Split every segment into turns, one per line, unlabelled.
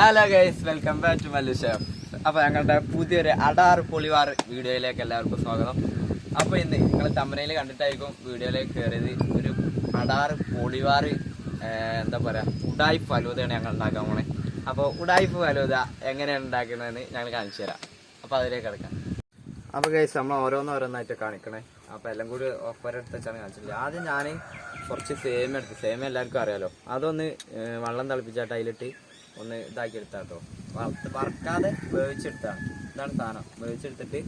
Hello guys welcome back to Mallu chef അപ്പോൾ ഞങ്ങളുടെ പുതിയൊരു അടാർ പൊളിവാർ വീഡിയോയിലേക്ക് എല്ലാവർക്കും സ്വാഗതം. അപ്പോൾ ഇന്ന് നിങ്ങൾ തമ്മനയിൽ കണ്ടിട്ടായിരിക്കും വീഡിയോയിലേക്ക് കയറിയത് ഒരു അടാർ പൊളിവാർ എന്താ പറയാ ഉടായ്പ് ഫലൂതയാണ് ഞങ്ങൾ ഉണ്ടാക്കാൻ പോണേ. അപ്പോൾ ഉടായ്പ് ഫലൂത എങ്ങനെയാണ് ഉണ്ടാക്കുന്നതെന്ന് ഞങ്ങൾ കാണിച്ചു തരാം. അപ്പോൾ അതിലേക്ക് കിടക്കാം. അപ്പൊ ഗൈസ് നമ്മൾ ഓരോന്നോരോന്നായിട്ട് കാണിക്കണേ. അപ്പൊ എല്ലാം കൂടി ഒപ്പരെടുത്ത് വെച്ചാണ് കാണിച്ചില്ല ആദ്യം ഞാൻ കുറച്ച് സേമ എടുത്ത് സേമ എല്ലാവർക്കും അറിയാലോ. അതൊന്ന് വെള്ളം തിളപ്പിച്ചാട്ട് അതിലിട്ട് ഒന്ന് ഇതാക്കി എടുത്താട്ടോ വറുത്ത് വറക്കാതെ വേവിച്ചെടുത്താണ്. ഇതാണ് സാധനം. വേവിച്ചെടുത്തിട്ട്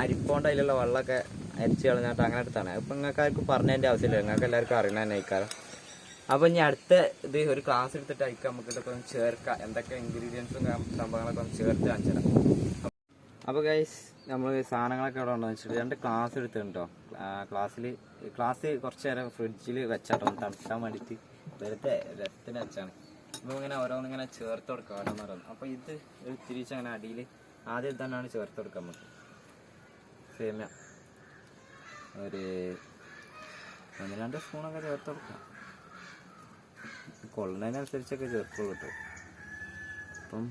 അരിപ്പോണ്ട് അതിലുള്ള വെള്ളമൊക്കെ അരിച്ച് കളഞ്ഞിട്ട് അങ്ങനെ എടുത്താണ്. ഇപ്പം നിങ്ങൾക്ക് ആർക്കും പറഞ്ഞതിന്റെ ആവശ്യമില്ല. നിങ്ങൾക്ക് എല്ലാവർക്കും അറിയണ തന്നെ ഇക്കാലം അപ്പം ഇനി അടുത്ത ഇത് ഒരു ക്ലാസ് എടുത്തിട്ട് അയക്കാം നമുക്ക് ഇതൊക്കെ ഒന്ന് ചേർക്കാം. എന്തൊക്കെ ഇൻഗ്രീഡിയൻസും സംഭവങ്ങളൊക്കെ ഒന്ന് ചേർത്ത് കാണിച്ചു തരാം. അപ്പോൾ ഗൈസ് നമ്മൾ സാധനങ്ങളൊക്കെ ഇവിടെ ഉണ്ടോ വെച്ചിട്ട് രണ്ട് ക്ലാസ് എടുത്തിട്ടുണ്ടോ? ക്ലാസ്സിൽ ക്ലാസ് കുറച്ച് നേരം ഫ്രിഡ്ജിൽ വെച്ചാട്ടോ. തണുക്കാൻ വേണ്ടിയിട്ട്. വെറുതെ രസത്തിന് വെച്ചാണ്. ഇങ്ങനെ ഓരോന്നിങ്ങനെ ചേർത്ത് കൊടുക്കുക ഓരോന്നോരോന്ന് അപ്പോൾ ഇത് ഒരു തിരിച്ച് അങ്ങനെ അടിയിൽ ആദ്യം തന്നെയാണ് ചേർത്ത് കൊടുക്കുക നമുക്ക്. സേമിയ ഒരു ഒന്ന് രണ്ട് സ്പൂണൊക്കെ ചേർത്ത് കൊടുക്കാം കൊള്ളുന്നതിനനുസരിച്ചൊക്കെ ചേർക്കുള്ളൂ കേട്ടോ. അപ്പം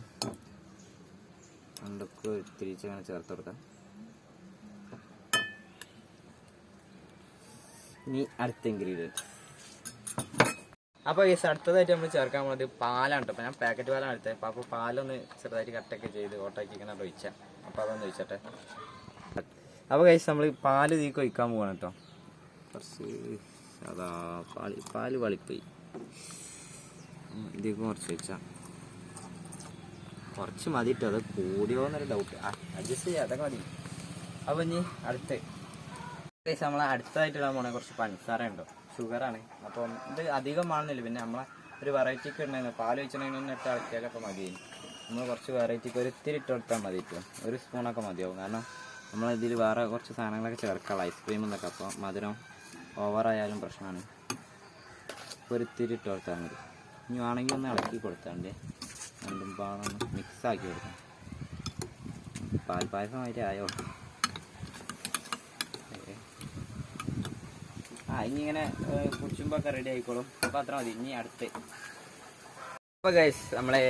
രണ്ടൊക്കെ തിരിച്ച് അങ്ങനെ ചേർത്ത് കൊടുക്കാം. ഇനി അടുത്ത ഇൻഗ്രീഡിയന്റ് അപ്പോൾ ഈ അടുത്തതായിട്ട് നമ്മൾ ചേർക്കാൻ പോകുന്നത് പാലാണ് കേട്ടോ ഞാൻ പാക്കറ്റ് പാലാണ് എടുത്തത്. അപ്പോൾ പാലൊന്ന് ചെറുതായിട്ട് കട്ടൊക്കെ ചെയ്ത് ഓട്ടാക്കി ഇങ്ങനെ ഒഴിച്ചാൽ അപ്പോൾ അതൊന്ന് ഒഴിച്ചട്ടെ. അപ്പോൾ കഴിച്ച് നമ്മൾ പാൽ തീ ഒഴിക്കാൻ പോവാണ് കേട്ടോ കുറച്ച് അതാ പാൽ പാൽ വളിപ്പോയി. ഇതിലേക്ക് കുറച്ച് ഒഴിച്ചാൽ കുറച്ച് മതി അത് കൂടിയോ എന്നൊരു ഡൗട്ട് അഡ്ജസ്റ്റ് ചെയ്യാം. അതൊക്കെ മതി. അപ്പോൾ ഇനി അടുത്ത്. നമ്മൾ അടുത്തതായിട്ട് ഇടാൻ പോണേ കുറച്ച് പഞ്ചസാര ഉണ്ടോ ഷുഗറാണ് അപ്പം ഇത് അധികം വേണമെന്നില്ല പിന്നെ നമ്മളെ ഒരു വെറൈറ്റിക്ക് ഉണ്ടായിരുന്നു. പാൽ വെച്ചിട്ടുണ്ടെങ്കിൽ ഇട്ട് ഇളക്കിയാലൊക്കെ മതി. നമ്മൾ കുറച്ച് വെറൈറ്റിക്ക് ഒരു ഇത്തിരി ഇട്ട് കൊടുത്താൽ മതി ഇപ്പോൾ ഒരു സ്പൂണൊക്കെ മതിയാവും. കാരണം നമ്മൾ ഇതിൽ വേറെ കുറച്ച് സാധനങ്ങളൊക്കെ ചേർക്കാം ഐസ്ക്രീം എന്നൊക്കെ. അപ്പോൾ മധുരം ഓവറായാലും പ്രശ്നമാണ്. ഒരു ഇത്തിരി ഇട്ട് കൊടുത്താൽ മതി. ഇനി വേണമെങ്കിൽ ഒന്ന് ഇളക്കി കൊടുത്താണ്ട് രണ്ടും പാടൊന്ന് മിക്സാക്കി കൊടുക്കാം. പാൽപ്പായസമായിട്ട് ആയോ ഏ. ആ ഇനി ഇങ്ങനെ ഒക്കെ റെഡി ആയിക്കോളും. അപ്പൊ അത്ര മതി. ഇനി അടുത്ത്. അപ്പോൾ ഗൈസ് നമ്മളെ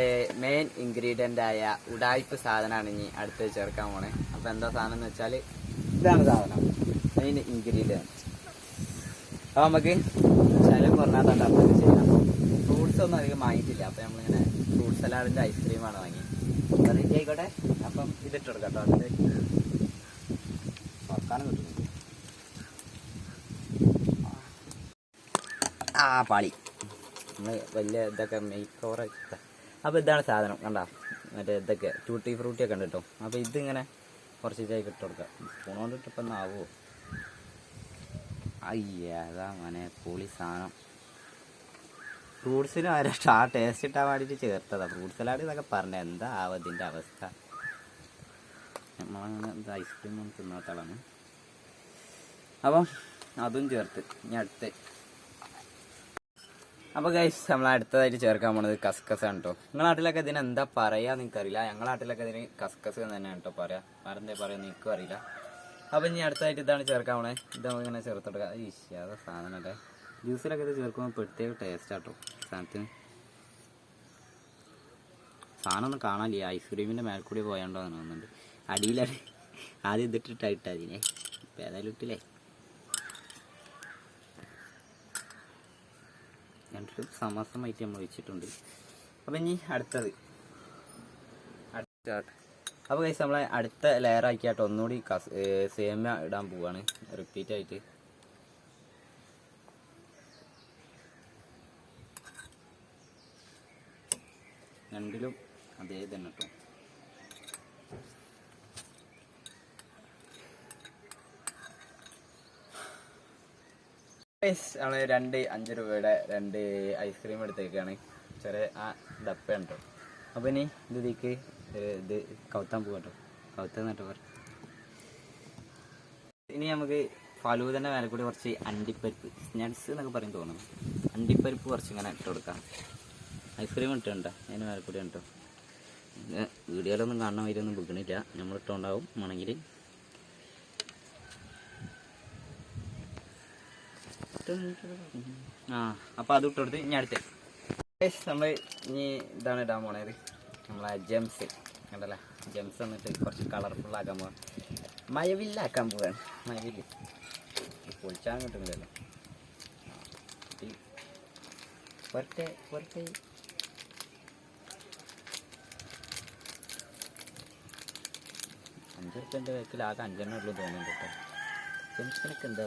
മെയിൻ ഇൻഗ്രീഡിയന്റ് ആയ ഉടായ്പ് സാധനമാണ് ഇനി അടുത്ത് ചേർക്കാൻ പോണേ. അപ്പൊ എന്താ സാധനം എന്ന് വെച്ചാൽ ഇതാണ് സാധനം. മെയിൻ ഇൻഗ്രീഡിയന്റ് അപ്പൊ നമുക്ക് ശലം പറഞ്ഞാൽ തന്നെ അടുത്തത് ചെയ്യാം. ഫ്രൂട്ട്സ് ഒന്നും അധികം വാങ്ങിയിട്ടില്ല. അപ്പോൾ നമ്മളിങ്ങനെ ഫ്രൂട്ട് സലാഡിന്റെ ഐസ്ക്രീമാണ് വാങ്ങി റെഡി ആയിക്കോട്ടെ. അപ്പം ഇതിട്ട് കൊടുക്കാം കേട്ടോ. ആ പാളി. നമ്മൾ വലിയ ഇതൊക്കെ മേക്ക് അപ്പോൾ ഇതാണ് സാധനം കണ്ട? മറ്റേ ഇതൊക്കെ ടൂട്ടി ഫ്രൂട്ടി ഒക്കെ ഉണ്ട് കേട്ടോ അപ്പോൾ ഇതിങ്ങനെ കുറച്ച് ചായ ഇട്ട് കൊടുക്കാം. സ്പൂൺ കൊണ്ടിട്ട് ഇപ്പം ആവുമോ അയ്യതാ മനെ പൊളി സാധനം. ഫ്രൂട്ട്സിന് വരെ ആ ടേസ്റ്റ് ഇട്ടാൻ വേണ്ടിയിട്ട് ചേർത്തതാണ് ഫ്രൂട്ട് സലാഡ് എന്നൊക്കെ പറഞ്ഞ എന്താ ആവതിന്റെ അവസ്ഥ? നമ്മളങ്ങനെ എന്താ ഐസ്ക്രീം ഒന്നും തിന്നാത്താളാണ് അപ്പം അതും ചേർത്ത് ഇനി അടുത്ത്. അപ്പോൾ ഗൈസ് നമ്മൾ അടുത്തതായിട്ട് ചേർക്കാൻ പോണത് കസ്കസ് ആണ് കേട്ടോ നിങ്ങളുടെ നാട്ടിലൊക്കെ ഇതിന് എന്താ പറയാ നിങ്ങൾക്കറിയില്ല? ഞങ്ങളുടെ നാട്ടിലൊക്കെ ഇതിന് കസ്കസ് എന്ന് തന്നെയാണ് കേട്ടോ പറയാ. എന്താ പറയാ നിനക്കും അറിയില്ല. അപ്പോൾ ഇനി അടുത്തായിട്ട് ഇതാണ് ചേർക്കാൻ പോണേ. ഇത് നമുക്കിങ്ങനെ ചേർത്തെടുക്കാം ഈശ്വര സാധനം അല്ലേ? ജ്യൂസിലൊക്കെ ഇത് ചേർക്കുമ്പോൾ പ്രത്യേക ടേസ്റ്റ് ആട്ടോ സാധനത്തിന്. സാധനം ഒന്നും ഐസ്ക്രീമിന്റെ ഐസ്ക്രീമിന്റെ കൂടി പോയാണ്ടോ എന്ന് തോന്നുന്നുണ്ട്. അടിയിലാണ് ആദ്യം ഇതിട്ടിട്ടായിട്ട് അതിനെ ഏതായാലും ഇട്ടില്ലേ? രണ്ടും സമാസമായിട്ട് നമ്മൾ വെച്ചിട്ടുണ്ട്. അപ്പം ഇനി അടുത്തത്. അടുത്ത അപ്പോൾ കഴിച്ച് നമ്മളെ അടുത്ത ലെയർ ആക്കിയിട്ട് ഒന്നുകൂടി കസ് സേമ്യ ഇടാൻ പോവാണ്. റിപ്പീറ്റ് ആയിട്ട്. രണ്ടിലും അതേ തന്നെ കേട്ടോ നമ്മൾ രണ്ട് അഞ്ച് രൂപയുടെ രണ്ട് ഐസ്ക്രീം എടുത്തേക്കാണ്. ചെറിയ ആ ഡപ്പ ഉണ്ടോ അപ്പൊ ഇനി ഇത് ഇതിക്ക് ഇത് കവുത്താൻ പോകട്ടോ പറ. ഇനി നമുക്ക് ഫലൂതന്റെ മേലെ കൂടി കുറച്ച് അണ്ടിപ്പരിപ്പ് സ്നാക്സ് എന്നൊക്കെ പറയും തോന്നുന്നു. അണ്ടിപ്പരിപ്പ് കുറച്ച് ഇങ്ങനെ ഇട്ട് കൊടുക്കാം. ഐസ്ക്രീം ഇട്ടുണ്ടോ അതിന് മേലെ കൂടി ഉണ്ടോ വീഡിയോയിലൊന്നും കാണാൻ വരിയൊന്നും ബുക്കണില്ല നമ്മൾ ഇട്ടുണ്ടാവും. വേണമെങ്കിൽ ആ അപ്പോൾ അത് ഇട്ട് കൊടുത്ത് ഇനി അടുത്ത. നമ്മൾ ഇനി ഇതാണ് ഇടാൻ പോണത്. നമ്മളെ ജെംസ് കണ്ടല്ലേ? ജെംസ് വന്നിട്ട് കുറച്ച് കളർഫുൾ ആക്കാൻ പോവാം. മയവില്ലാക്കാൻ പോവാണ്. മയവില്ല. പൊളിച്ചാൻ കിട്ടുന്നില്ലല്ലോ. പുറത്തെ പുറത്തെ അഞ്ച് റുപ്യന്റെ ബാക്കിൽ ആകെ അഞ്ചെണ്ണം ഉള്ളൂ തോന്നുന്നുണ്ട് കേട്ടോ. ജെംസിനൊക്കെ എന്താ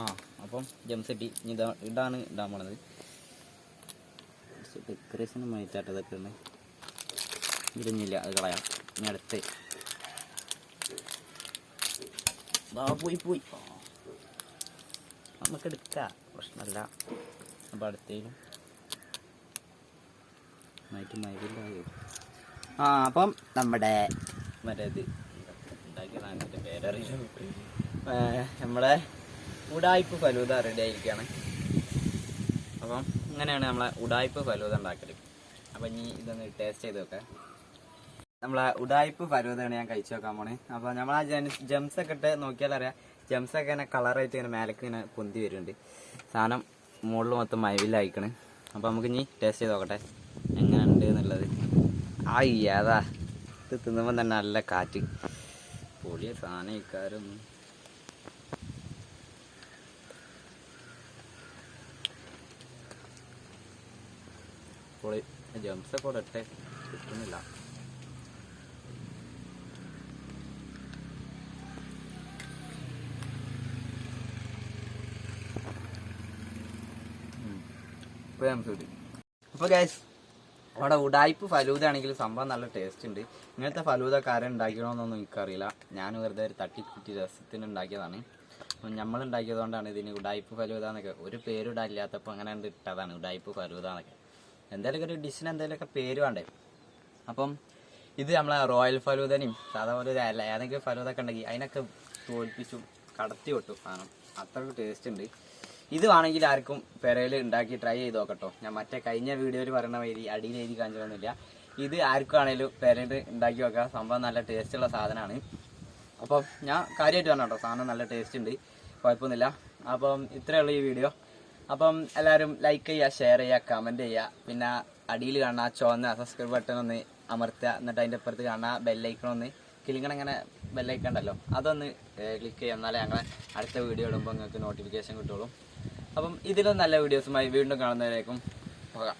ആ അപ്പം ജം സെറ്റി ഇനി ഇതാ ഇതാണ് ഇടാൻ പോണത്. ഡെക്കറേഷൻ മൈറ്റായിട്ട് ഇതൊക്കെ ഉണ്ട് ഇരുന്നില്ല അത് കളയാം. ഇനി അടുത്ത്. പോയി പോയി. നമുക്ക് എടുക്കാം. പ്രശ്നമല്ല അപ്പം അടുത്തേലും. മൈറ്റ് മൈറ്റില്ലായോ ആ അപ്പം നമ്മുടെ മറ്റേ ഇത് ഉണ്ടാക്കിയതാണ് എന്റെ പേരറിയില്ല നമ്മുടെ ഉടായ്പ ഫലൂത റെഡി ആയിരിക്കുകയാണ്. അപ്പം ഇങ്ങനെയാണ് നമ്മളെ ഉടായ്പ ഫലൂത ഉണ്ടാക്കൽ അപ്പം ഇനി ഇതൊന്ന് ടേസ്റ്റ് ചെയ്ത് നോക്കാം. നമ്മളെ ഉടായ്പ ഫലൂതയാണ് ഞാൻ കഴിച്ചു നോക്കാൻ പോണേ. അപ്പോൾ നമ്മൾ ആ ജംസ് ഒക്കെ ഇട്ട് നോക്കിയാൽ അറിയാം. ജംസ് ഒക്കെ ഇങ്ങനെ കളറായിട്ട് ഇങ്ങനെ മേലേക്ക് ഇങ്ങനെ പൊന്തി വരുന്നുണ്ട്. സാധനം മുകളിൽ മൊത്തം മയവിലായിക്കണ് അപ്പോൾ നമുക്ക് ഇനി ടേസ്റ്റ് ചെയ്ത് നോക്കട്ടെ. എങ്ങനെയുണ്ട് എന്നുള്ളത്. ആയി അതാ ഇത് തിന്നുമ്പോൾ തന്നെ നല്ല കാറ്റ്. പൊളിയ സാധനം ഇക്കാരും പൊളി ജംസ് ഒക്കെ ഇവിടെ ഇട്ടെ കിട്ടുന്നില്ല അപ്പോൾ ഗൈസ് അവിടെ ഉടായ്പ് ഫലൂദ ആണെങ്കിൽ സംഭവം നല്ല ടേസ്റ്റ് ഉണ്ട്. ഇങ്ങനത്തെ ഫലൂദ കാരൻ ഉണ്ടാക്കണമെന്നൊന്നും എനിക്കറിയില്ല. ഞാൻ വെറുതെ ഒരു തട്ടിക്കുട്ടി രസത്തിന് ഉണ്ടാക്കിയതാണ്. നമ്മൾ ഉണ്ടാക്കിയതുകൊണ്ടാണ് ഇതിന് ഉടായ്പ് ഫലൂദ എന്നൊക്കെ ഒരു പേരിടാനില്ലാത്തപ്പോൾ അങ്ങനെ ഇട്ടതാണ് ഉടായ്പ് ഫലൂദ എന്നൊക്കെ. എന്തായാലും ഒരു ഡിഷിന് എന്തെങ്കിലുമൊക്കെ പേര് വേണ്ടേ? അപ്പം ഇത് നമ്മളെ റോയൽ ഫലൂദനെയും സാധാരണ ഒരു അല്ല ഏതെങ്കിലും ഫലൂദൊക്കെ ഉണ്ടെങ്കിൽ അതിനൊക്കെ തോൽപ്പിച്ചു കടത്തി വിട്ടു. കാരണം അത്രയ്ക്ക് ടേസ്റ്റ് ഉണ്ട്. ഇത് വേണമെങ്കിൽ ആർക്കും പെരയിൽ ഉണ്ടാക്കി ട്രൈ ചെയ്ത് നോക്കട്ടോ. ഞാൻ മറ്റേ കഴിഞ്ഞ വീഡിയോയിൽ പറയുന്ന മാതിരി അടിയിൽ എഴുതി കാണിച്ചതൊന്നുമില്ല. ഇത് ആർക്കും ആണെങ്കിലും പെരയിൽ ഉണ്ടാക്കി നോക്കുക സംഭവം നല്ല ടേസ്റ്റുള്ള സാധനമാണ്. അപ്പം ഞാൻ കാര്യമായിട്ട് പറഞ്ഞു കേട്ടോ സാധനം നല്ല ടേസ്റ്റ് ഉണ്ട്. കുഴപ്പമൊന്നുമില്ല. അപ്പം ഇത്രയേ ഉള്ളൂ ഈ വീഡിയോ അപ്പം എല്ലാവരും ലൈക്ക് ചെയ്യുക ഷെയർ ചെയ്യുക കമന്റ് ചെയ്യുക. പിന്നെ അടിയിൽ ആ ചുവന്ന സബ്സ്ക്രൈബ് ബട്ടൺ ഒന്ന് അമർത്തുക. എന്നിട്ട് അതിന്റെ അപ്പുറത്ത് കാണുക ബെല്ലൈക്കൺ ഒന്ന് കിളിങ്ങണം ഇങ്ങനെ ബെല്ലൈക്കൺ ഉണ്ടല്ലോ. അതൊന്ന് ക്ലിക്ക് ചെയ്യുക. എന്നാലേ ഞങ്ങളെ അടുത്ത വീഡിയോ ഇടുമ്പോൾ നിങ്ങൾക്ക് നോട്ടിഫിക്കേഷൻ കിട്ടുള്ളൂ. അപ്പം ഇതിലും നല്ല വീഡിയോസുമായി വീണ്ടും കാണുന്നവരേക്കും പോകാം.